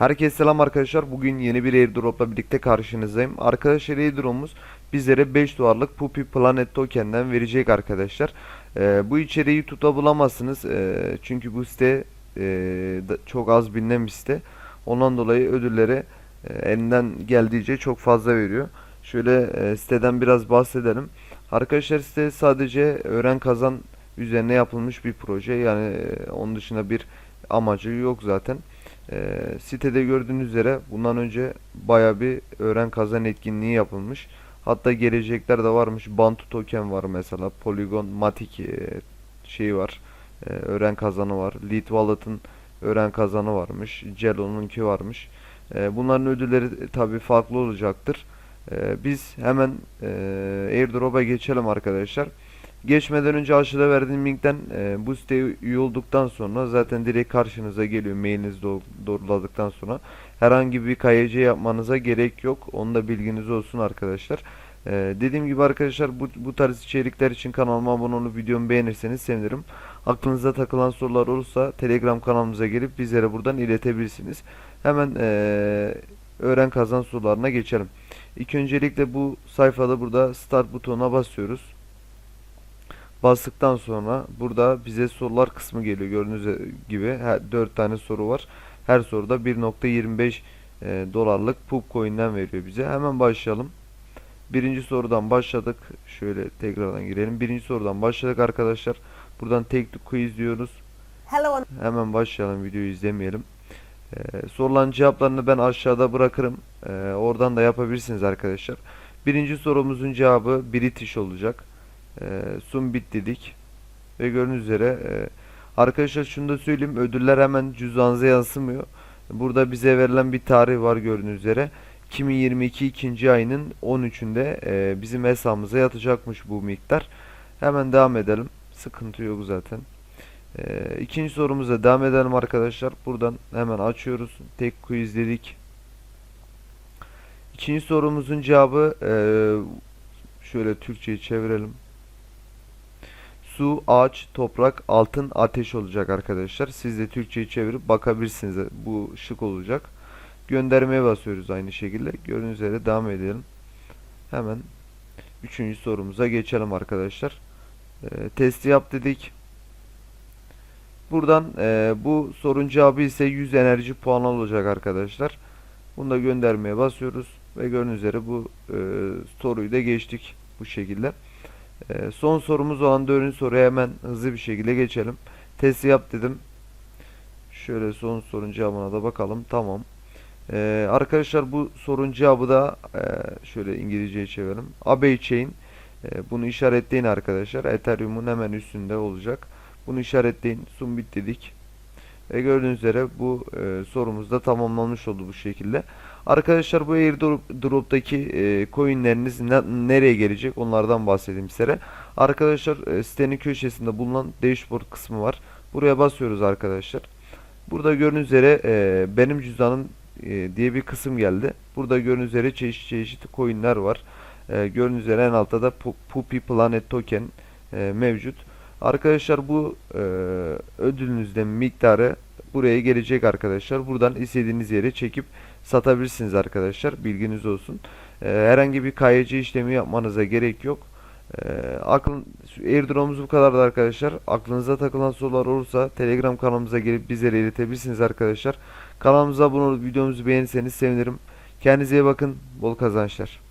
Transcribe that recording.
Herkese selam arkadaşlar. Bugün yeni bir airdropla birlikte karşınızdayım. Arkadaşlar airdrop'umuz bizlere 5 dolarlık Puppy Planet token'den verecek arkadaşlar. Ee, bu içeriği YouTube'da bulamazsınız. Ee, çünkü bu site e, çok az bilinen bir site. Ondan dolayı ödülleri e, elinden geldiğince çok fazla veriyor. Şöyle e, siteden biraz bahsedelim. Arkadaşlar site sadece öğren kazan üzerine yapılmış bir proje. Yani e, onun dışında bir amacı yok zaten. Ee, sitede gördüğünüz üzere bundan önce baya bir öğren kazan etkinliği yapılmış. Hatta gelecekler de varmış. Bantu token var mesela. Polygon Matic e, şeyi var. E, öğren kazanı var. Lead Wallet'ın öğren kazanı varmış. Celo'nunki varmış. E, bunların ödülleri tabii farklı olacaktır. E, biz hemen e, airdrop'a geçelim arkadaşlar. Geçmeden önce aşağıda verdiğim linkten e, bu siteye üye olduktan sonra zaten direkt karşınıza geliyor mailinizi do- doğruladıktan sonra. Herhangi bir KYC yapmanıza gerek yok. Onu da bilginiz olsun arkadaşlar. E, dediğim gibi arkadaşlar bu, bu tarz içerikler için kanalıma abone olup videomu beğenirseniz sevinirim. Aklınıza takılan sorular olursa Telegram kanalımıza gelip bizlere buradan iletebilirsiniz. Hemen e, öğren kazan sorularına geçelim. İlk öncelikle bu sayfada burada start butonuna basıyoruz. Bastıktan sonra burada bize sorular kısmı geliyor. Gördüğünüz gibi 4 tane soru var. Her soruda 1.25 e, dolarlık pub coin'den veriyor bize. Hemen başlayalım. Birinci sorudan başladık. Şöyle tekrardan girelim. Birinci sorudan başladık arkadaşlar. Buradan take the quiz diyoruz. Hello, Hemen başlayalım videoyu izlemeyelim. Ee, sorulan cevaplarını ben aşağıda bırakırım. Ee, oradan da yapabilirsiniz arkadaşlar. Birinci sorumuzun cevabı British olacak. Ee, Sumbit dedik. Ve gördüğünüz üzere e, arkadaşlar şunu da söyleyeyim. Ödüller hemen cüzdanınıza yansımıyor. Burada bize verilen bir tarih var gördüğünüz üzere. 2022 ikinci ayının 13'ünde e, bizim hesabımıza yatacakmış bu miktar. Hemen devam edelim. Sıkıntı yok zaten. Ee, ikinci sorumuza devam edelim arkadaşlar. Buradan hemen açıyoruz. Tek quiz dedik. İkinci sorumuzun cevabı eee, şöyle Türkçe'ye çevirelim. Su, ağaç, toprak, altın, ateş olacak arkadaşlar. Siz de Türkçe'yi çevirip bakabilirsiniz. Bu şık olacak. Göndermeye basıyoruz aynı şekilde. Gördüğünüz üzere devam edelim. Hemen üçüncü sorumuza geçelim arkadaşlar. Ee, testi yap dedik. Buradan e, bu sorun cevabı ise 100 enerji puanı olacak arkadaşlar. Bunu da göndermeye basıyoruz ve gördüğünüz üzere bu e, soruyu da geçtik bu şekilde. E, son sorumuz olan dördüncü soruya hemen hızlı bir şekilde geçelim. Testi yap dedim. Şöyle son sorun cevabına da bakalım. Tamam. E, arkadaşlar bu sorun cevabı da e, şöyle İngilizceye çevirelim. Abbey Chain. E, bunu işaretleyin arkadaşlar. Ethereum'un hemen üstünde olacak. Bunu işaretleyin. Sumbit dedik. Ve gördüğünüz üzere bu e, sorumuz da tamamlanmış oldu bu şekilde. Arkadaşlar bu airdrop'taki e, coinleriniz ne- nereye gelecek onlardan bahsedeyim size. Arkadaşlar e, sitenin köşesinde bulunan dashboard kısmı var. Buraya basıyoruz arkadaşlar. Burada gördüğünüz üzere e, benim cüzdanım e, diye bir kısım geldi. Burada gördüğünüz üzere çeşit çeşit coinler var. E, gördüğünüz üzere en altta da Pu- Puppy Planet Token e, mevcut. Arkadaşlar bu e, ödülünüzden miktarı buraya gelecek arkadaşlar. Buradan istediğiniz yere çekip satabilirsiniz arkadaşlar. Bilginiz olsun. E, herhangi bir KYC işlemi yapmanıza gerek yok. E, aklın, airdrop'umuz bu kadardı arkadaşlar. Aklınıza takılan sorular olursa Telegram kanalımıza gelip bizlere iletebilirsiniz arkadaşlar. Kanalımıza abone olup videomuzu beğenirseniz sevinirim. Kendinize iyi bakın. Bol kazançlar.